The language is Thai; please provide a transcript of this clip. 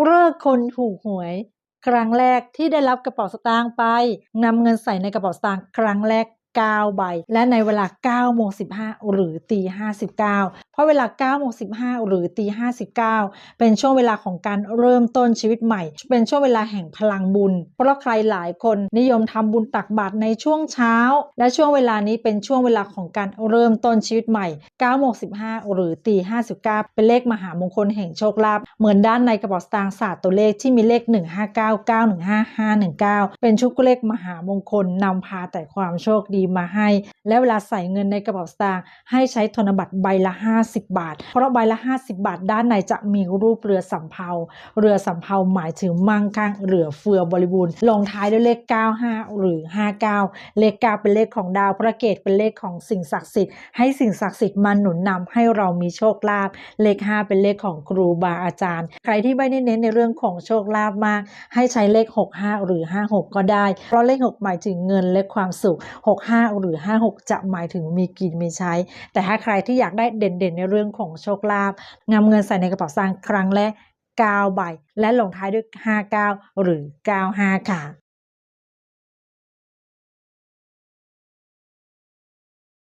เลิกคนถูกหวย ครั้งแรกที่ได้รับกระเป๋าสตางค์ไปนำเงินใส่ในกระเป๋าสตางค์ครั้งแรก9ใบ และในเวลา9โมง15 หรือตี 59 เพราะเวลา9โมง15 หรือตี59 เป็นช่วงเวลาของการเริ่มต้นชีวิตใหม่ เป็นช่วงเวลาแห่งพลังบุญ เพราะใครหลายคนนิยมทำบุญตักบาตรในช่วงเช้า และช่วงเวลานี้เป็นช่วงเวลาของการเริ่มต้นชีวิตใหม่9โมง15 หรือตี59 เป็นเลขมหามงคลแห่งโชคลาภ เหมือนด้านในกระเป๋าสตางค์ศาสตร์ตัวเลขที่มีเลข 159 915 519 เป็นชุดเลขมหามงคลนำพาแต่ความโชคดีมาให้ และเวลาใส่เงินในกระเป๋าสตางค์ให้ใช้ธนบัตรใบละ50 บาท เพราะใบละ 50 บาท ด้านในจะมีรูปเรือสำเภา เรือสำเภาหมายถึงมั่งคั่งเหลือเฟือบริบูรณ์ลงท้ายด้วยเลข 95 หรือ 59 เลข 9 เป็นเลขของดาวพระเกตเป็นเลขของสิ่งศักดิ์สิทธิ์ให้สิ่งศักดิ์สิทธิ์มาหนุนนำให้เรามีโชคลาภเลข 5 เป็นเลขของครูบาอาจารย์ ใครที่ไม่ได้เน้นในเรื่องของโชคลาภมากให้ใช้เลข 65 หรือ 56 ก็ได้ เพราะเลข 6 หมายถึงเงินและความสุข 65 หรือ 56 จะหมายถึงมีกินมีใช้ แต่ถ้าใครที่อยากได้เด่นในเรื่องของโชคลาภนำเงินใส่ในกระเป๋าสตางค์ครั้งแรก9ใบและลงท้ายด้วย 59 หรือ 95 ค่ะ